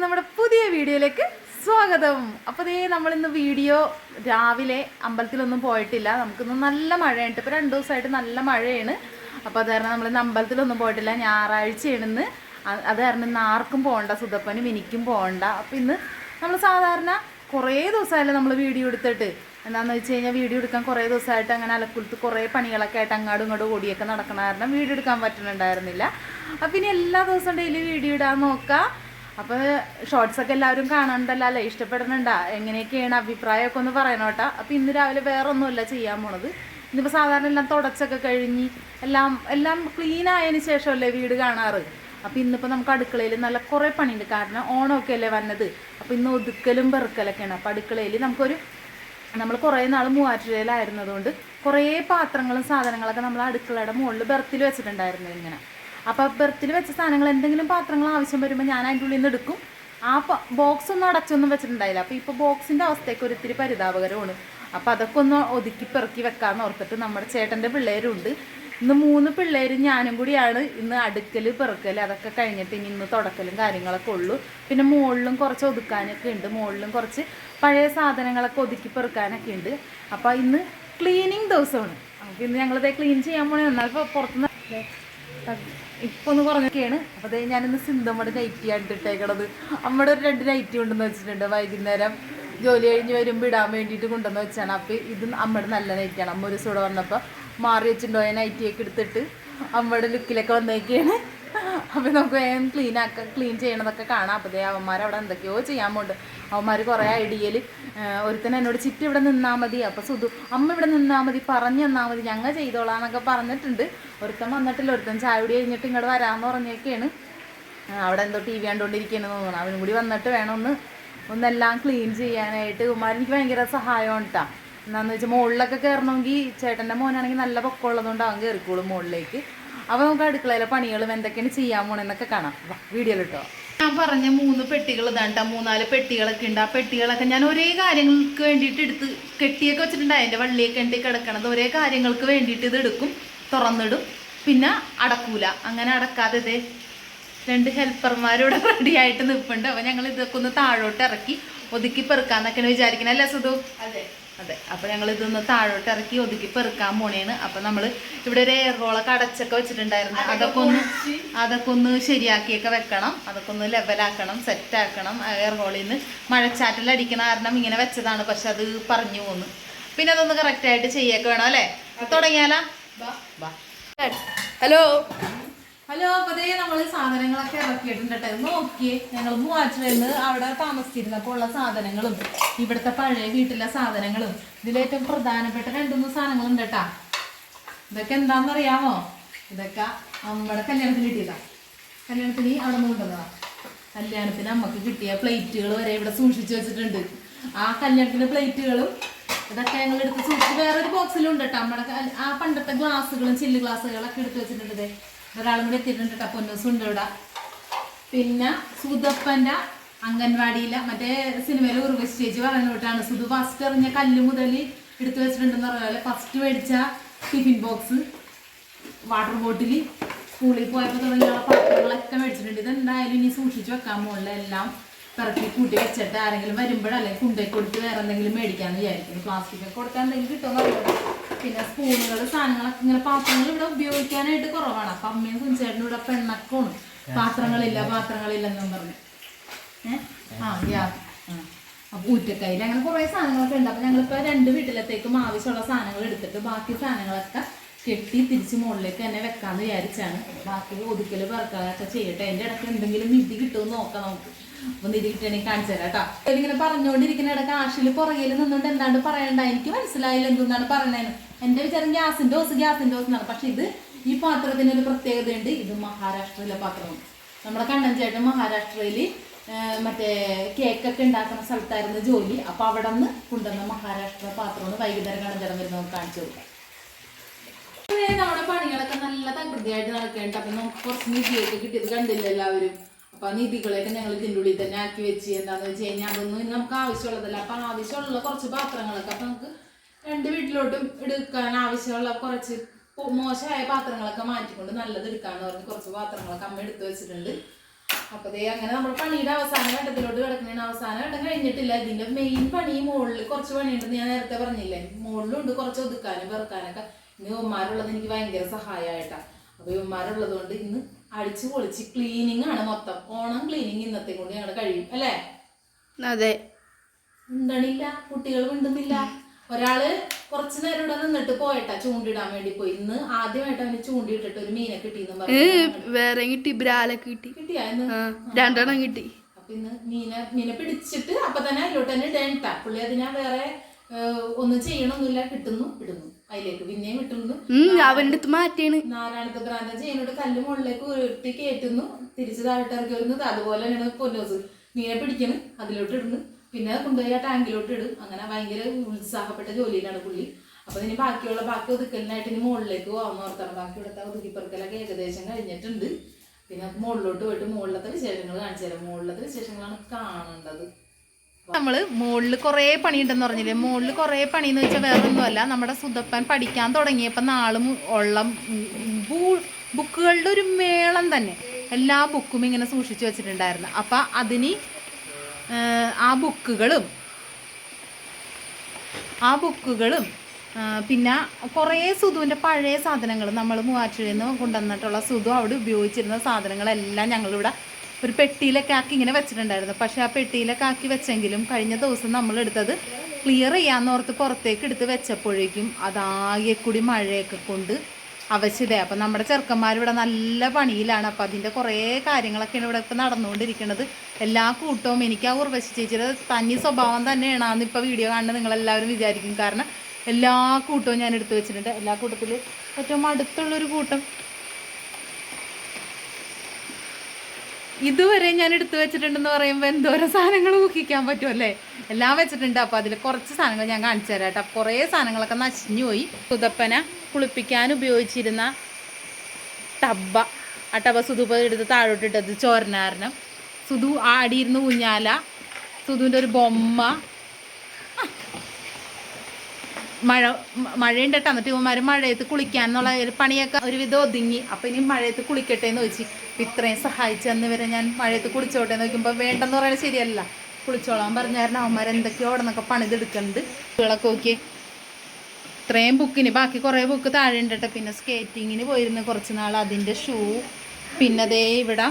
എല്ലാവർക്കും നമ്മുടെ പുതിയ വീഡിയോയിലേക്ക് സ്വാഗതം. അപ്പോൾ ദേ നമ്മൾ ഇന്ന് വീഡിയോ രാവിലെ അമ്പലത്തിലൊന്നും പോയിട്ടില്ല. നമുക്കിന്ന് നല്ല മഴയുണ്ട്. ഇപ്പോൾ രണ്ട് ദിവസമായിട്ട് നല്ല മഴയാണ്. അപ്പോൾ അത് കാരണം നമ്മളിന്ന് അമ്പലത്തിലൊന്നും പോയിട്ടില്ല. ഞായറാഴ്ചയാണ് ഇന്ന്. അത് കാരണം ഇന്ന് ആർക്കും പോകണ്ട സുതപ്പനും എനിക്കും പോകണ്ട അപ്പോൾ ഇന്ന് നമ്മൾ സാധാരണ കുറേ ദിവസമായല്ലോ നമ്മൾ വീഡിയോ എടുത്തിട്ട്. എന്താണെന്ന് വെച്ച് കഴിഞ്ഞാൽ വീഡിയോ എടുക്കാൻ കുറേ ദിവസമായിട്ട് അങ്ങനെ അലക്കുലത്ത് കുറേ പണികളൊക്കെ ആയിട്ട് അങ്ങാടും ഇങ്ങോട്ടും ഓടിയൊക്കെ നടക്കണ കാരണം വീഡിയോ എടുക്കാൻ പറ്റുന്നുണ്ടായിരുന്നില്ല. അപ്പം ഇനി എല്ലാ ദിവസവും ഡെയിലി വീഡിയോ ഇടാൻ നോക്കാം. അപ്പോൾ ഷോർട്സ് ഒക്കെ എല്ലാവരും കാണണ്ടല്ലോ അല്ലേ ഇഷ്ടപ്പെടുന്നുണ്ടാ എങ്ങനെയൊക്കെയാണ് അഭിപ്രായമൊക്കെ ഒന്ന് പറയണോട്ടാ അപ്പോൾ ഇന്ന് രാവിലെ വേറെ ഒന്നുമല്ല ചെയ്യാൻ പോണത്. ഇന്നിപ്പോൾ സാധാരണ എല്ലാം തുടച്ചൊക്കെ കഴിഞ്ഞ് എല്ലാം എല്ലാം ക്ലീൻ ആയതിന് ശേഷമല്ലേ വീട് കാണാറ്? അപ്പോൾ ഇന്നിപ്പോൾ നമുക്ക് അടുക്കളയിൽ നല്ല കുറേ പണിയുണ്ട്. കാരണം ഓണമൊക്കെ അല്ലേ വന്നത്. അപ്പോൾ ഇന്ന് ഒതുക്കലും പെറുക്കലൊക്കെയാണ്. അപ്പോൾ അടുക്കളയിൽ നമുക്കൊരു നമ്മൾ കുറേ നാൾ മൂവാറ്റുപുഴയിലായിരുന്നതുകൊണ്ട് കുറേ പാത്രങ്ങളും സാധനങ്ങളൊക്കെ നമ്മൾ അടുക്കളയുടെ മുകളിൽ ബെർത്തിൽ വെച്ചിട്ടുണ്ടായിരുന്നു ഇങ്ങനെ. അപ്പോൾ ബെർത്തിൽ വെച്ച സാധനങ്ങൾ എന്തെങ്കിലും പാത്രങ്ങൾ ആവശ്യം വരുമ്പോൾ ഞാൻ അതിന്റെ ഉള്ളിൽ നിന്ന് എടുക്കും. ആ ബോക്സ് ഒന്നും അടച്ചൊന്നും വെച്ചിട്ടുണ്ടായില്ല. അപ്പോൾ ഇപ്പോൾ ബോക്സിന്റെ അവസ്ഥയ്ക്ക് ഒരിത്തിരി പരിതാപകരമാണ്. അപ്പോൾ അതൊക്കെ ഒന്ന് ഒതുക്കി പെറുക്കി വെക്കാമെന്ന് ഓർത്തിട്ട് നമ്മുടെ ചേട്ടന്റെ പിള്ളേരുണ്ട്. ഇന്ന് മൂന്ന് പിള്ളേരും ഞാനും കൂടിയാണ് ഇന്ന് അടുക്കൽ പെറുക്കൽ അതൊക്കെ കഴിഞ്ഞിട്ട് ഇനി ഇന്ന് തുടക്കലും കാര്യങ്ങളൊക്കെ ഉള്ളൂ. പിന്നെ മുകളിലും കുറച്ച് ഒതുക്കാനൊക്കെ ഉണ്ട്. മുകളിലും കുറച്ച് പഴയ സാധനങ്ങളൊക്കെ ഒതുക്കി പെറുക്കാനൊക്കെ ഉണ്ട്. അപ്പോൾ ഇന്ന് ക്ലീനിങ് ദിവസമാണ്. അപ്പോൾ ഇന്ന് ഞങ്ങളിതേ ക്ലീൻ ചെയ്യാൻ പോണേ. എന്നാൽ പുറത്തുനിന്ന് ഇപ്പോൾ ഒന്ന് കുറഞ്ഞൊക്കെയാണ് അപ്പോൾ അതേ ഞാനിന്ന് സിന്ധമ്മയുടെ നൈറ്റിയാണ് ഇട്ടേക്കണത്. അമ്മയുടെ ഒരു രണ്ട് നൈറ്റി കൊണ്ടുവന്ന് വെച്ചിട്ടുണ്ട്. വൈകുന്നേരം ജോലി കഴിഞ്ഞ് വരുമ്പോൾ ഇടാൻ വേണ്ടിയിട്ട് കൊണ്ടുവന്ന് വെച്ചാണ്. അപ്പോൾ ഇത് അമ്മയുടെ നല്ല നൈറ്റിയാണ് അമ്മ ഒരു ഇവിടെ വന്നപ്പോൾ മാറി വെച്ചിട്ടുണ്ടോ? നൈറ്റിയൊക്കെ എടുത്തിട്ട് അമ്മയുടെ ലുക്കിലൊക്കെ വന്നേക്കാണ് അപ്പോൾ നമുക്ക് വേഗം ക്ലീൻ ആക്ക ക്ലീൻ ചെയ്യണതൊക്കെ കാണാം. അപ്പോൾ ദേ അവന്മാർ അവിടെ എന്തൊക്കെയോ ചെയ്യാൻ പോണ്ട്. അവന്മാർ കുറേ ഐഡിയയിൽ ഒരുത്തൻ എന്നോട് ചിറ്റ് ഇവിടെ നിന്നാൽ മതി. അപ്പോൾ സുധു അമ്മ ഇവിടെ നിന്നാൽ മതി പറഞ്ഞു തന്നാൽ മതി ഞങ്ങൾ ചെയ്തോളാം എന്നൊക്കെ പറഞ്ഞിട്ടുണ്ട്. ഒരുത്തൻ വന്നിട്ടില്ല ഒരുത്തൻ ചായ കുടി കഴിഞ്ഞിട്ട് ഇങ്ങോട്ട് വരാമെന്ന് പറഞ്ഞൊക്കെയാണ് അവിടെ എന്തോ ടി വി കണ്ടുകൊണ്ടിരിക്കുകയെന്ന് തോന്നുന്നു. അവനും കൂടി വന്നിട്ട് വേണം ഒന്ന് ഒന്നെല്ലാം ക്ലീൻ ചെയ്യാനായിട്ട്. ഉമ്മാർ എനിക്ക് ഭയങ്കര സഹായമാണ് കേട്ടോ എന്താണെന്ന് വെച്ചാൽ മുകളിലൊക്കെ കയറണമെങ്കിൽ ചേട്ടന്റെ മോനാണെങ്കിൽ നല്ല പൊക്കമുള്ളതുകൊണ്ട് അവൻ കയറിക്കോളും മുകളിലേക്ക് അപ്പോൾ നമുക്ക് അടുക്കളയിലെ പണികളും എന്തൊക്കെയാണ് ചെയ്യാൻ പോണെന്നൊക്കെ കാണാം. വീഡിയോയിൽ കേട്ടോ ഞാൻ പറഞ്ഞ മൂന്ന് പെട്ടികൾ ഇതാണ്ട മൂന്നാൽ പെട്ടികളൊക്കെ ഉണ്ട് ആ പെട്ടികളൊക്കെ ഞാൻ ഒരേ കാര്യങ്ങൾക്ക് വേണ്ടിയിട്ട് എടുത്ത് കെട്ടിയൊക്കെ വെച്ചിട്ടുണ്ട്. അതിന്റെ വള്ളിയൊക്കെ ഉണ്ട് കിടക്കണത്. ഒരേ കാര്യങ്ങൾക്ക് വേണ്ടിയിട്ട് ഇത് എടുക്കും തുറന്നിടും. പിന്നെ അടക്കൂല. അങ്ങനെ അടക്കാതെ ഇതേ രണ്ട് ഹെൽപ്പർമാരിവിടെ റെഡി ആയിട്ട് നിൽപ്പുണ്ട് അപ്പോൾ ഞങ്ങൾ ഇതൊക്കെ ഒന്ന് താഴോട്ട് ഇറക്കി ഒതുക്കി പെറുക്കാന്നൊക്കെയാണ് വിചാരിക്കുന്നത് അല്ലേ സുധു? അതെ. അതെ അപ്പോൾ ഞങ്ങൾ ഇതൊന്ന് താഴോട്ട് ഇറക്കി ഒതുക്കി പെറുക്കാൻ പോണേണ്. അപ്പോൾ നമ്മൾ ഇവിടെ ഒരു എയർ റോളൊക്കെ അടച്ചൊക്കെ വെച്ചിട്ടുണ്ടായിരുന്നു. അതൊക്കെ ഒന്ന് അതൊക്കെ ഒന്ന് ശരിയാക്കിയൊക്കെ വെക്കണം. അതൊക്കെ ഒന്ന് ലെവലാക്കണം സെറ്റാക്കണം എയർ റോളിൽ നിന്ന് മഴച്ചാറ്റിലടിക്കണ കാരണം ഇങ്ങനെ വെച്ചതാണ്. പക്ഷെ അത് പറഞ്ഞു പോന്നു. പിന്നെ അതൊന്ന് കറക്റ്റായിട്ട് ചെയ്യൊക്കെ വേണം അല്ലേ? തുടങ്ങിയാലാ? ഹലോ? ഹലോ അപ്പൊ നമ്മൾ സാധനങ്ങളൊക്കെ ഇറക്കിയിട്ടുണ്ട് കേട്ടോ നോക്കിയേ ഞങ്ങൾ നിന്ന് അവിടെ താമസിച്ചിരുന്നപ്പോൾ ഉള്ള സാധനങ്ങളും ഇവിടുത്തെ പഴയ വീട്ടിലെ സാധനങ്ങളും ഇതിലേറ്റവും പ്രധാനപ്പെട്ട രണ്ടു മൂന്ന് സാധനങ്ങളുണ്ട് കേട്ടാ ഇതൊക്കെ എന്താണെന്നറിയാമോ ഇതൊക്കെ നമ്മുടെ കല്യാണത്തിന് കിട്ടിയതാ. കല്യാണത്തിന് അവിടെ നിന്ന് കൊണ്ടുവന്നതാ. കല്യാണത്തിന് അമ്മയ്ക്ക് കിട്ടിയ പ്ലേറ്റുകൾ വരെ ഇവിടെ സൂക്ഷിച്ചു വെച്ചിട്ടുണ്ട്. ആ കല്യാണത്തിന്റെ പ്ലേറ്റുകളും ഇതൊക്കെ ഞങ്ങൾ എടുത്ത് സൂക്ഷിച്ച് വേറൊരു ബോക്സിലുണ്ട് കേട്ടോ നമ്മുടെ ആ പണ്ടത്തെ ഗ്ലാസ്സുകളും ചില്ല് ഗ്ലാസ്സുകളൊക്കെ എടുത്ത് വെച്ചിട്ടുണ്ട്. ഒരാളും കൂടി എത്തിയിട്ടുണ്ട് കേട്ടോ പൊന്നൂസ് ഉണ്ട് ഇവിടെ. പിന്നെ സുതപ്പന്റെ അംഗൻവാടിയിലെ മറ്റേ സിനിമയിൽ സ്റ്റേജ് പറയുന്ന വിട്ടാണ് സുധു ഫസ്റ്റ് എറിഞ്ഞ കല്ല് മുതൽ എടുത്തു വെച്ചിട്ടുണ്ടെന്ന് പറഞ്ഞ ഫസ്റ്റ് മേടിച്ച ടിഫിൻ ബോക്സ് വാട്ടർ ബോട്ടിൽ സ്കൂളിൽ പോയപ്പോൾ തുടങ്ങിയുള്ള പാത്രങ്ങളൊക്കെ മേടിച്ചിട്ടുണ്ട്. ഇതെന്തായാലും ഇനി സൂക്ഷിച്ച് വെക്കാൻ മുകളിൽ എല്ലാം പിറക്കി കൂട്ടി വെച്ചിട്ട് ആരെങ്കിലും വരുമ്പോഴല്ലേ കുണ്ടേ കൊടുത്ത് വേറെ എന്തെങ്കിലും മേടിക്കാമെന്ന് വിചാരിക്കുന്നു. പ്ലാസ്റ്റിക് ഒക്കെ കൊടുക്കാൻ എന്തെങ്കിലും കിട്ടുമെന്ന് അറിയില്ല പിന്നെ സ്പൂണുകൾ സാധനങ്ങളൊക്കെ ഇങ്ങനെ പാത്രങ്ങൾ ഇവിടെ ഉപയോഗിക്കാനായിട്ട് കുറവാണ്. അപ്പം അമ്മയും കുഞ്ചേട്ടനും ഇവിടെ പെണ്ണക്കോണ്. പാത്രങ്ങളില്ല പാത്രങ്ങളില്ലെന്നും പറഞ്ഞു. ഏഹ് ആ അപ്പൊ ഊറ്റക്കൈയിൽ അങ്ങനെ കുറേ സാധനങ്ങളൊക്കെ ഉണ്ട്. അപ്പൊ ഞങ്ങളിപ്പോ രണ്ട് വീട്ടിലത്തേക്കും ആവശ്യമുള്ള സാധനങ്ങൾ എടുത്തിട്ട് ബാക്കി സാധനങ്ങളൊക്കെ കെട്ടി തിരിച്ച് മുകളിലേക്ക് തന്നെ വെക്കാന്ന് വിചാരിച്ചാണ്. ബാക്കി ഒതുക്കൽ പറക്കാതൊക്കെ ചെയ്യട്ടെ. അതിന്റെ ഇടയ്ക്ക് എന്തെങ്കിലും നിധി കിട്ടുമെന്ന് നോക്കാം നമുക്ക്. അപ്പൊ നിധി കിട്ടണമെങ്കിൽ കാണിച്ചു തരാം കേട്ടോ. ഇങ്ങനെ പറഞ്ഞുകൊണ്ടിരിക്കുന്ന ഇടയ്ക്ക് ആഷിൽ പുറകിൽ നിന്നുകൊണ്ട് എന്താണ്ട് പറയണ്ട? എനിക്ക് മനസ്സിലായില്ല എന്തെന്നാണ് പറയണേന്ന് എന്റെ വിചാരം ഗ്യാസിന്റെ ഡോസ് ഗ്യാസിന്റെ ഡോസ് എന്നാണ് പക്ഷെ ഇത് ഈ പാത്രത്തിന് ഒരു പ്രത്യേകതയുണ്ട്. ഇത് മഹാരാഷ്ട്രയിലെ പാത്രമാണ്. നമ്മുടെ കണ്ണൻ ചേട്ടൻ മഹാരാഷ്ട്രയിൽ മറ്റേ കേക്കൊക്കെ ഉണ്ടാക്കുന്ന സ്ഥലത്തായിരുന്നു ജോലി. അപ്പോൾ അവിടെ നിന്ന് കൊണ്ടുവന്ന മഹാരാഷ്ട്ര പാത്രമാണ് വൈകുന്നേരം കണ്ണൻ ചേട്ടൻ വരുന്നത് കാണിച്ചു കൊടുക്കാം. നമ്മുടെ പണികളൊക്കെ നല്ല തകൃതിയായിട്ട് നടക്കേണ്ട അപ്പൊ നമുക്ക് കുറച്ച് നിധിയൊക്കെ കിട്ടിയത് കണ്ടില്ല എല്ലാവരും? അപ്പൊ നിധികളെയൊക്കെ ഞങ്ങൾ ഇതിന്റെ ഉള്ളിൽ തന്നെ ആക്കി വെച്ച് എന്താണെന്ന് വെച്ച് കഴിഞ്ഞാൽ അതൊന്നും നമുക്ക് ആവശ്യമുള്ളതല്ല. അപ്പൊ ആവശ്യമുള്ള കുറച്ച് പാത്രങ്ങളൊക്കെ അപ്പൊ നമുക്ക് രണ്ട് വീട്ടിലോട്ടും എടുക്കാൻ ആവശ്യമുള്ള കുറച്ച് മോശമായ പാത്രങ്ങളൊക്കെ മാറ്റിക്കൊണ്ട് നല്ലത് എടുക്കാന്ന് പറഞ്ഞ് കുറച്ച് പാത്രങ്ങളൊക്കെ അമ്മ എടുത്തു വെച്ചിട്ടുണ്ട്. അപ്പൊ ദേ അങ്ങനെ നമ്മൾ പണിയുടെ അവസാന ഘട്ടത്തിലോട്ട് കിടക്കുന്നതിന് അവസാന ഘട്ടം കഴിഞ്ഞിട്ടില്ല. ഇതിന്റെ മെയിൻ പണി മുകളിൽ കുറച്ച് പണിയുണ്ടെന്ന് ഞാൻ നേരത്തെ പറഞ്ഞില്ലേ? മുകളിലുണ്ട് കുറച്ച് ഒതുക്കാനും വെറുക്കാനൊക്കെ. ഇന്ന് ഉമ്മാരുള്ളത് എനിക്ക് ഭയങ്കര സഹായമായിട്ടാ അപ്പൊ ഉമ്മാരുള്ളത് കൊണ്ട് ഇന്ന് അടിച്ചു പൊളിച്ച് ക്ലീനിങ് ആണ് മൊത്തം. ഓണം ക്ലീനിങ് ഇന്നത്തെ കൊണ്ട് ഞങ്ങൾ കഴിയും. അല്ലേ? അതെ. മിണ്ടണില്ല കുട്ടികൾ മിണ്ടുന്നില്ല. ഒരാൾ കുറച്ച് നേരം ഇവിടെ നിന്നിട്ട് പോയിട്ട ചൂണ്ടിടാൻ വേണ്ടി പോയി. ഇന്ന് ആദ്യമായിട്ട് അവന് ചൂണ്ടിയിട്ടിട്ട് ഒരു മീനെ കിട്ടിയെന്ന് പറഞ്ഞു. വേറെ കിട്ടി ബ്രാലൊക്കെ കിട്ടി. രണ്ടെണ്ണം കിട്ടി. അപ്പൊ ഇന്ന് മീനെ മീനെ പിടിച്ചിട്ട് അപ്പൊ തന്നെ അതിലോട്ട് തന്നെ ഇടേണ്ട പുള്ളി അതിനെ വേറെ ഒന്നും ചെയ്യണമൊന്നുമില്ല കിട്ടുന്നു ഇടുന്നു. അതിലേക്ക് പിന്നെയും കിട്ടുന്നു ഉം അവന്റെ അടുത്ത് മാറ്റിയാണ് നാരായണത്ത് ഭ്രാന്തൻ ചെയ്യുന്നോട് കല്ല് മുകളിലേക്ക് ഉയർത്തി കയറ്റുന്നു തിരിച്ച് താഴ്ത്തിറക്കി വരുന്നത്. അതുപോലെ തന്നെയാണ് പൊന്നോസ്. മീനെ പിടിക്കണം. അതിലോട്ട് ഇടുന്നു. പിന്നെ കൊണ്ടുപോയി ആ ടാങ്കിലോട്ട് ഇടും. അങ്ങനെ ഭയങ്കര ഉത്സാഹപ്പെട്ട ജോലിയിലാണ് പുള്ളി. അപ്പൊ ഇനി ബാക്കിയുള്ള ബാക്കി ഒതുക്കലിനായിട്ട് ഇനി മുകളിലേക്ക് പോകാമെന്ന് ഓർത്താണ് ബാക്കി ഇവിടുത്തെ ഒതുക്കിപ്പറക്കലൊക്കെ ഏകദേശം കഴിഞ്ഞിട്ടുണ്ട്. പിന്നെ മുകളിലോട്ട് പോയിട്ട് മുകളിലത്തെ വിശേഷങ്ങൾ കാണിച്ചു തരാം. മുകളിലത്തെ വിശേഷങ്ങളാണ് കാണേണ്ടത്. നമ്മൾ മുകളിൽ കുറേ പണിയുണ്ടെന്ന് പറഞ്ഞില്ലേ? മുകളിൽ കുറേ പണി എന്ന് വെച്ചാൽ വേറെ ഒന്നുമല്ല നമ്മുടെ സുതപ്പൻ പഠിക്കാൻ തുടങ്ങിയപ്പോൾ നാളും ഉള്ള ബുക്കുകളുടെ ഒരു മേളം തന്നെ. എല്ലാ ബുക്കും ഇങ്ങനെ സൂക്ഷിച്ചു വെച്ചിട്ടുണ്ടായിരുന്നു. അപ്പം അതിന് ആ ബുക്കുകളും ആ ബുക്കുകളും പിന്നെ കുറേ സുധുവിന്റെ പഴയ സാധനങ്ങൾ നമ്മൾ മൂവാറ്റിൽ നിന്ന് കൊണ്ടുവന്നിട്ടുള്ള സുധു അവിടെ ഉപയോഗിച്ചിരുന്ന സാധനങ്ങളെല്ലാം ഞങ്ങളിവിടെ ഒരു പെട്ടിയിലൊക്കെ ആക്കി ഇങ്ങനെ വെച്ചിട്ടുണ്ടായിരുന്നു. പക്ഷേ ആ പെട്ടിയിലൊക്കെ ആക്കി വെച്ചെങ്കിലും കഴിഞ്ഞ ദിവസം നമ്മളെടുത്തത് ക്ലിയർ ചെയ്യാമെന്നോർത്ത് പുറത്തേക്ക് എടുത്ത് വെച്ചപ്പോഴേക്കും അതാകെ കൂടി മഴയൊക്കെ കൊണ്ട് അവശത അപ്പം നമ്മുടെ ചെറുക്കന്മാർ ഇവിടെ നല്ല പണിയിലാണ്. അപ്പം അതിന്റെ കുറേ കാര്യങ്ങളൊക്കെയാണ് ഇവിടെ ഇപ്പം നടന്നുകൊണ്ടിരിക്കുന്നത്. എല്ലാ കൂട്ടവും എനിക്ക് ആ ഉർവശി ചേച്ചിയുടെ തനി സ്വഭാവം തന്നെയാണെന്ന് ഇപ്പോൾ വീഡിയോ കാണുന്നത് നിങ്ങളെല്ലാവരും വിചാരിക്കും. കാരണം എല്ലാ കൂട്ടവും ഞാൻ എടുത്തു വെച്ചിട്ടുണ്ട്. എല്ലാ കൂട്ടത്തിൽ ഏറ്റവും അടുത്തുള്ളൊരു കൂട്ടം. ഇതുവരെ ഞാൻ എടുത്തു വെച്ചിട്ടുണ്ടെന്ന് പറയുമ്പോൾ എന്തോരോ സാധനങ്ങൾ ഊഹിക്കാൻ പറ്റുമല്ലേ എല്ലാം വെച്ചിട്ടുണ്ട്. അപ്പോൾ അതിൽ കുറച്ച് സാധനങ്ങൾ ഞാൻ കാണിച്ചു തരാം കേട്ടോ. കുറേ സാധനങ്ങളൊക്കെ നശിഞ്ഞു പോയി. സുതപ്പന കുളിപ്പിക്കാൻ ഉപയോഗിച്ചിരുന്ന ടബ്ബ. ആ ടബ സുധുപ്പ എടുത്ത് താഴോട്ടിട്ടത് ചോരനാരണം. സുധു ആടിയിരുന്ന ഊഞ്ഞാല. സുധുവിന്റെ ഒരു ബൊമ്മ. മഴ മഴയുണ്ട് എന്നിട്ട് ഇവന്മാർ മഴയത്ത് കുളിക്കാൻ എന്നുള്ള ഒരു പണിയൊക്കെ ഒരുവിധം ഒതുങ്ങി. അപ്പം ഇനി മഴയത്ത് കുളിക്കട്ടെ എന്ന് ചോദിച്ചു ഇത്രയും സഹായിച്ചെന്ന് വരെ ഞാൻ മഴയത്ത് കുളിച്ചോട്ടെ എന്ന് നോക്കുമ്പോൾ വേണ്ടെന്ന് പറയുന്നത് ശരിയല്ല. കുളിച്ചോളാൻ പറഞ്ഞായിരുന്നു അവന്മാർ എന്തൊക്കെയോ അവിടെ നിന്നൊക്കെ പണിതെടുക്കുന്നുണ്ട്. കുട്ടികളൊക്കെ നോക്കി ഇത്രയും ബുക്കിന് ബാക്കി കുറേ ബുക്ക് താഴെ ഉണ്ട് പിന്നെ സ്കേറ്റിങ്ങിന് പോയിരുന്നു കുറച്ച് നാൾ അതിന്റെ ഷൂ. പിന്നെ അതേ ഇവിടെ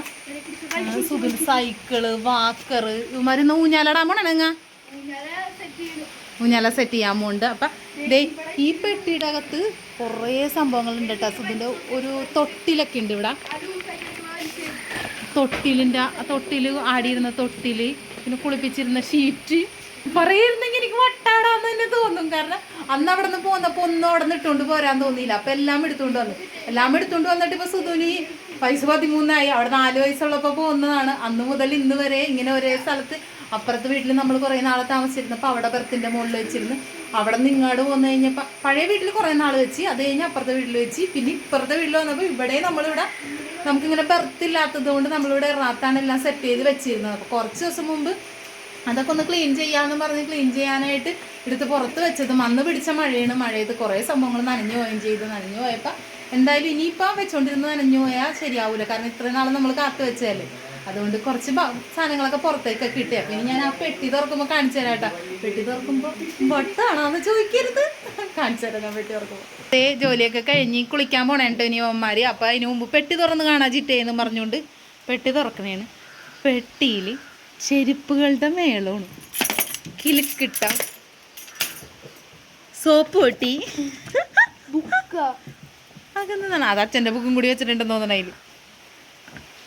സുഖ സൈക്കിൾ വാക്കറ് ഇവന്മാർ ഊഞ്ഞാലടാൻ പോണേങ്ങ ഊഞ്ഞാല സെറ്റ് ചെയ്യാൻ പോകുന്നുണ്ട് അപ്പം ദേ ഈ പെട്ടിയുടെ അകത്ത് കുറേ സംഭവങ്ങളുണ്ട് കേട്ടോ സുഖിന്റെ ഒരു തൊട്ടിലൊക്കെ ഉണ്ട് ഇവിടെ. തൊട്ടിലിന്റെ തൊട്ടിൽ ആടിയിരുന്ന തൊട്ടിൽ പിന്നെ കുളിപ്പിച്ചിരുന്ന ഷീറ്റ് പറയുന്നെങ്കിൽ എനിക്ക് വട്ടാടാന്ന് തന്നെ തോന്നും. കാരണം അന്ന് അവിടെ നിന്ന് പോന്നപ്പോ ഒന്നും അവിടെ നിന്ന് ഇട്ടുകൊണ്ട് പോരാൻ തോന്നിയില്ല. അപ്പൊ എല്ലാം എടുത്തുകൊണ്ട് വന്നു. എല്ലാം എടുത്തുകൊണ്ട് വന്നിട്ട് ഇപ്പൊ സുധുനി വയസ്സ് പതിമൂന്നായി. അവിടെ നാല് വയസ്സുള്ളപ്പോ പോകുന്നതാണ്. അന്ന് മുതൽ ഇന്ന് വരെ ഇങ്ങനെ ഒരേ സ്ഥലത്ത് അപ്പുറത്ത് വീട്ടിൽ നമ്മൾ കുറേ നാളെ താമസിച്ചിരുന്നപ്പോൾ അവിടെ ബർത്തിന്റെ മുകളിൽ വെച്ചിരുന്നു അവിടെ നിന്ന് ഇങ്ങോട്ട് വന്നു കഴിഞ്ഞപ്പോൾ പഴയ വീട്ടിൽ കുറേ നാൾ വെച്ച് അത് കഴിഞ്ഞ് അപ്പുറത്തെ വീട്ടിൽ വെച്ച്. പിന്നെ ഇപ്പുറത്തെ വീട്ടിൽ വന്നപ്പോൾ ഇവിടെ നമ്മളിവിടെ നമുക്കിങ്ങനെ ബർത്ത് ഇല്ലാത്തത് കൊണ്ട് നമ്മളിവിടെ എറണാത്താണ് എല്ലാം സെറ്റ് ചെയ്ത് വെച്ചിരുന്നത്. അപ്പോൾ കുറച്ച് ദിവസം മുമ്പ് അതൊക്കെ ഒന്ന് ക്ലീൻ ചെയ്യാന്ന് പറഞ്ഞ് ക്ലീൻ ചെയ്യാനായിട്ട് എടുത്ത് പുറത്ത് വെച്ചതും അന്ന് പിടിച്ച മഴയാണ്. മഴയത്ത് കുറേ സംഭവങ്ങൾ നനഞ്ഞു പോവുകയും ചെയ്ത്. നനഞ്ഞു പോയപ്പോൾ എന്തായാലും ഇനിയിപ്പോൾ വെച്ചുകൊണ്ടിരുന്ന് നനഞ്ഞു പോയാൽ ശരിയാവില്ല കാരണം ഇത്രയും നാൾ നമ്മൾ കാത്തു വെച്ചതല്ലേ. അതുകൊണ്ട് കുറച്ച് സാധനങ്ങളൊക്കെ പുറത്തേക്ക് കിട്ടി. അപ്പം ഇനി ഞാൻ ആ പെട്ടി തുറക്കുമ്പോൾ കാണിച്ചു തരാം കേട്ടോ. പെട്ടി തുറക്കുമ്പോൾ വട്ടാണോന്ന് ചോദിക്കരുത്. കാണിച്ചു തരാം ഞാൻ പെട്ടി തുറക്കുമ്പോൾ അതേ ജോലിയൊക്കെ കഴിഞ്ഞ് കുളിക്കാൻ പോണേ ഇനി അവന്മാർ അപ്പം അതിന് മുമ്പ് പെട്ടി തുറന്ന് കാണാൻ ചിറ്റേന്ന് പറഞ്ഞുകൊണ്ട് പെട്ടി തുറക്കണേണ്. പെട്ടിയിൽ ചെരുപ്പുകളുടെ മേളമാണ് കിലുക്കിട്ട സോപ്പ് പൊട്ടി. അതെന്താണ് അത് അച്ഛന്റെ ബുക്കും കൂടി വെച്ചിട്ടുണ്ടെന്ന് തോന്നണ അതിൽ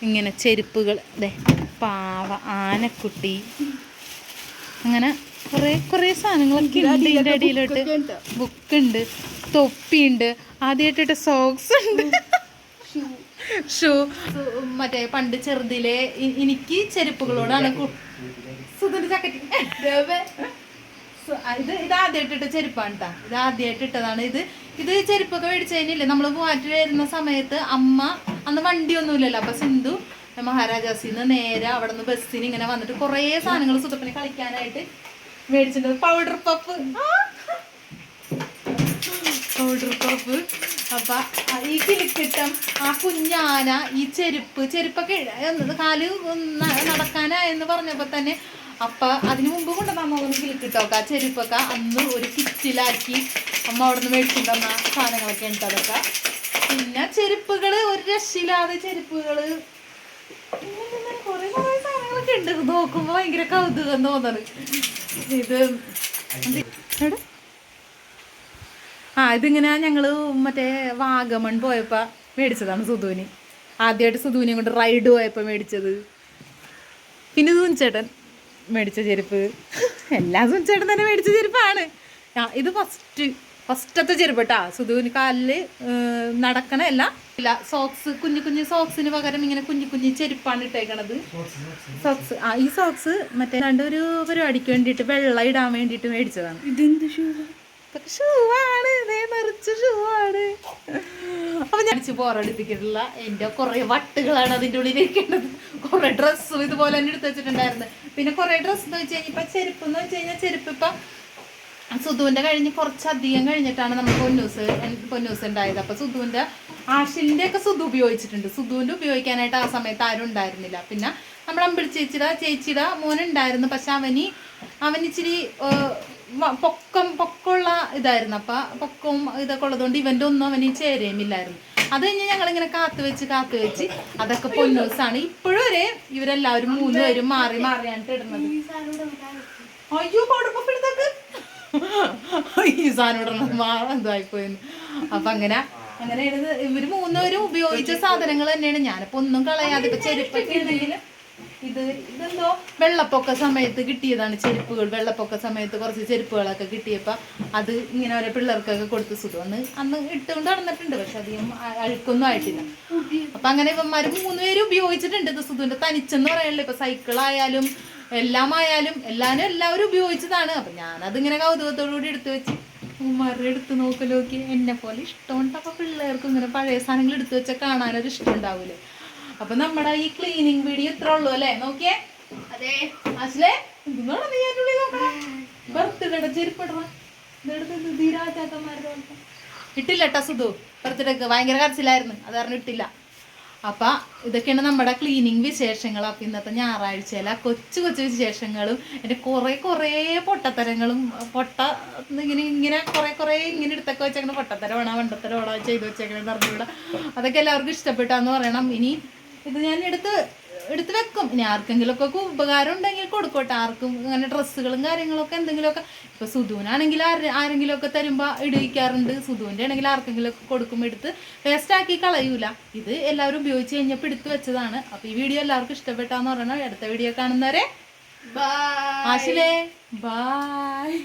ഇങ്ങനെ ചെരുപ്പുകൾ ദേ പാവ ആനക്കുട്ടി. അങ്ങനെ കുറേ കുറേ സാധനങ്ങളൊക്കെ ഉണ്ട്. ഇതിന്റെ അടിയിലോട്ട് ബുക്കുണ്ട് തൊപ്പിയുണ്ട്. ആദ്യമായിട്ടിട്ട് സോക്സ് ഉണ്ട്. ഷൂ. മറ്റേ പണ്ട് ചെറുതിലെ എനിക്ക് ചെരുപ്പുകളോടാണ് ഇത് ഇത് ആദ്യമായിട്ട് ചെരുപ്പാണ് കേട്ടോ ഇത് ആദ്യമായിട്ട് ഇട്ടതാണ്. ഇത് ഇത് ചെരുപ്പൊക്കെ മേടിച്ചു കഴിഞ്ഞില്ലേ? നമ്മൾ മൂവാറ്റിൽ വരുന്ന സമയത്ത് അമ്മ അന്ന് വണ്ടിയൊന്നുമില്ലല്ലോ. അപ്പൊ സിന്ധു മഹാരാജാസിന്ന് നേരെ അവിടെ നിന്ന് ബസ്സിന് ഇങ്ങനെ വന്നിട്ട് കുറേ സാധനങ്ങൾ സുതപ്പനെ കളിക്കാനായിട്ട് മേടിച്ചിട്ടുണ്ട്. പൗഡർ പഫ് പൗഡർ ടോപ്പ് അപ്പൊ ഈ കിളിക്കിട്ടം ആ കുഞ്ഞാന ഈ ചെരുപ്പ് ചെരുപ്പൊക്കെ കാൽ നടക്കാനാ നടക്കാനായെന്ന് പറഞ്ഞപ്പോ തന്നെ അപ്പ അതിനു മുമ്പ് കൊണ്ടുവന്ന ഒന്ന് കിളിക്കിട്ടോക്കെ ചെരുപ്പൊക്കെ അന്ന് ഒരു കിറ്റിലാക്കി അമ്മ അവിടെ നിന്ന് മേടിച്ചിട്ട് തന്ന സാധനങ്ങളൊക്കെ ഉണ്ട് അതൊക്കെ. പിന്നെ ചെരുപ്പുകൾ ഒരു രക്ഷയില്ലാതെ ചെരുപ്പുകൾ. കുറേ കുറെ സാധനങ്ങളൊക്കെ ഉണ്ട്. നോക്കുമ്പോ ഭയങ്കര കൗതുകം തോന്നണ് ഇത് എവിടെ? ആ ഇതിങ്ങനെ ഞങ്ങൾ മറ്റേ വാഗമൺ പോയപ്പോൾ മേടിച്ചതാണ് സുധുവിന്. ആദ്യമായിട്ട് സുധുവിനെ കൊണ്ട് റൈഡ് പോയപ്പോൾ മേടിച്ചത്. പിന്നെ സുനിച്ചേട്ടൻ മേടിച്ച ചെരുപ്പ്. എല്ലാ സുനിച്ചേട്ടൻ തന്നെ മേടിച്ച ചെരുപ്പാണ്. ഇത് ഫസ്റ്റ് ഫസ്റ്റത്തെ ചെരുപ്പ് കേട്ടാ സുധുവിന് കാലിൽ നടക്കണല്ല ഇല്ല സോക്സ് കുഞ്ഞു കുഞ്ഞു സോക്സിന് പകരം ഇങ്ങനെ കുഞ്ഞു കുഞ്ഞു ചെരുപ്പാണ് ഇട്ടേക്കണത്. സോക്സ് ആ ഈ സോക്സ് മറ്റേ രണ്ടൊരു പരിപാടിക്ക് വേണ്ടിയിട്ട് വെള്ളം ഇടാൻ വേണ്ടിയിട്ട് മേടിച്ചതാണ്. ഇതെന്ത് ഷൂ ഇതൊക്കെ ഷൂ ആണ് ഇതേ നിറച്ച ഷൂ ആണ് അപ്പൊ ഞാൻ ബോറടിപ്പിച്ചിട്ടുള്ള എന്റെ കുറെ വട്ടുകളാണ് അതിന്റെ ഉള്ളിൽ ഇരിക്കേണ്ടത്. കുറെ ഡ്രസ്സും ഇതുപോലെ തന്നെ എടുത്ത് വെച്ചിട്ടുണ്ടായിരുന്നു. പിന്നെ കുറെ ഡ്രസ്സ് എന്ന് വെച്ച് കഴിഞ്ഞാൽ ചെരുപ്പ് എന്ന് വെച്ച് കഴിഞ്ഞാൽ ചെരുപ്പ് ഇപ്പൊ സുധുവിന്റെ കഴിഞ്ഞ് കുറച്ചധികം കഴിഞ്ഞിട്ടാണ് നമ്മൾ പൊന്നൂസ് പൊന്നൂസ് ഉണ്ടായത്. അപ്പൊ സുധുവിന്റെ ആഷിന്റെ ഒക്കെ സുധു ഉപയോഗിച്ചിട്ടുണ്ട്. സുധുവിന്റെ ഉപയോഗിക്കാനായിട്ട് ആ സമയത്ത് ആരും ഉണ്ടായിരുന്നില്ല. പിന്നെ നമ്മുടെ അമ്പിളി ചേച്ചിയുടെ ചേച്ചിയുടെ മോനുണ്ടായിരുന്നു പക്ഷെ അവന് അവനിച്ചിരി പൊക്കം പൊക്കമുള്ള ഇതായിരുന്നു. അപ്പം പൊക്കവും ഇതൊക്കെ ഉള്ളതുകൊണ്ട് ഇവന്റെ ഒന്നും അവന് ചേരുകയുമില്ലായിരുന്നു അത് കഴിഞ്ഞ് ഞങ്ങളിങ്ങനെ കാത്തു വെച്ച് കാത്തു വെച്ച് അതൊക്കെ പൊന്നൂസാണ്. ഇപ്പോഴും വരെ ഇവരെല്ലാവരും മൂന്ന് പേരും മാറി മാറിയാണ് ഇടുന്നത്. അയ്യോ എടുത്തേക്ക് ഈ അപ്പൊ അങ്ങനെ അങ്ങനെയാണ് ഇത് ഇവർ മൂന്നുപേരും ഉപയോഗിച്ച സാധനങ്ങൾ തന്നെയാണ്. ഞാനിപ്പോ ഒന്നും കളയാതെ ഇപ്പൊ ചെരുപ്പൊക്കെ ഇത് ഇതെന്തോ വെള്ളപ്പൊക്ക സമയത്ത് കിട്ടിയതാണ് ചെരുപ്പുകൾ. വെള്ളപ്പൊക്ക സമയത്ത് കുറച്ച് ചെരുപ്പുകളൊക്കെ കിട്ടിയപ്പോൾ അത് ഇങ്ങനെ ഓരോ പിള്ളേർക്കൊക്കെ കൊടുത്ത് സുഖം അന്ന് അന്ന് ഇട്ടുകൊണ്ട് നടന്നിട്ടുണ്ട് പക്ഷെ അധികം അഴുക്കൊന്നും ആയിട്ടില്ല. അപ്പൊ അങ്ങനെ ഇവന്മാര് മൂന്നുപേരും ഉപയോഗിച്ചിട്ടുണ്ട് ഇത് സുധുവിന്റെ തനിച്ചെന്ന് പറയാനുള്ള ഇപ്പൊ സൈക്കിളായാലും എല്ലാം ആയാലും എല്ലാരും എല്ലാവരും ഉപയോഗിച്ചതാണ്. അപ്പൊ ഞാനതിങ്ങനെ കൗതുകത്തോടു കൂടി എടുത്തു വെച്ച് ഉമ്മാരുടെ എടുത്ത് നോക്കലോക്കി എന്നെ പോലെ ഇഷ്ടമുണ്ട്. അപ്പൊ പിള്ളേർക്ക് ഇങ്ങനെ പഴയ സാധനങ്ങൾ എടുത്തു വെച്ചാൽ കാണാനൊരു ഇഷ്ടം ഉണ്ടാവൂലേ? അപ്പൊ നമ്മുടെ ഈ ക്ലീനിങ് വീഡിയോ ഇത്ര ഉള്ളൂ അല്ലേ? നോക്കിയേ. അതെ. ആശ്ലേ ഇതൊന്നും നീ അതിനുള്ളിൽ നോക്കണേ? ബർത്ത്ഡേയുടെ ചെരുപ്പിടണം. ഇട്ടില്ല കേട്ടോ സുധു. ബർത്ത്ഡേക്ക് ഭയങ്കര കരച്ചിലായിരുന്നു. അത് കാരണം ഇട്ടില്ല. അപ്പൊ ഇതൊക്കെയാണ് നമ്മുടെ ക്ലീനിങ് വിശേഷങ്ങൾ. അപ്പൊ ഇന്നത്തെ ഞായറാഴ്ചയില കൊച്ചു കൊച്ചു വിശേഷങ്ങളും എന്റെ കുറെ കുറേ പൊട്ടത്തരങ്ങളും പൊട്ട ഇങ്ങനെ ഇങ്ങനെ കുറെ കുറെ ഇങ്ങനെ എടുത്തൊക്കെ വെച്ചേക്കണ പൊട്ടത്തരമാണോ വണ്ടത്തരമാണോ ചെയ്ത് വെച്ചേക്കണെന്ന് അറിഞ്ഞൂടാ. അതൊക്കെ എല്ലാവർക്കും ഇഷ്ടപ്പെട്ടാന്ന് പറയണം. ഇനി ഇത് ഞാൻ എടുത്ത് എടുത്ത് വെക്കും. ഇനി ആർക്കെങ്കിലും ഒക്കെ ഉപകാരം ഉണ്ടെങ്കിൽ കൊടുക്കോട്ടെ. ആർക്കും അങ്ങനെ ഡ്രസ്സുകളും കാര്യങ്ങളൊക്കെ എന്തെങ്കിലുമൊക്കെ. ഇപ്പൊ സുധുവിനാണെങ്കിൽ ആരെങ്കിലും ഒക്കെ തരുമ്പോ ഇടിക്കാറുണ്ട് സുധുവിന്റെ ആണെങ്കിൽ ആർക്കെങ്കിലും ഒക്കെ കൊടുക്കും എടുത്ത്. വേസ്റ്റ് ആക്കി കളയൂല. ഇത് എല്ലാവരും ഉപയോഗിച്ച് കഴിഞ്ഞപ്പോൾ എടുത്ത് വെച്ചതാണ്. അപ്പൊ ഈ വീഡിയോ എല്ലാവർക്കും ഇഷ്ടപ്പെട്ടാന്ന് പറയണം അടുത്ത വീഡിയോ കാണുന്നവരെ ബൈ ആശിലേ. ബായ്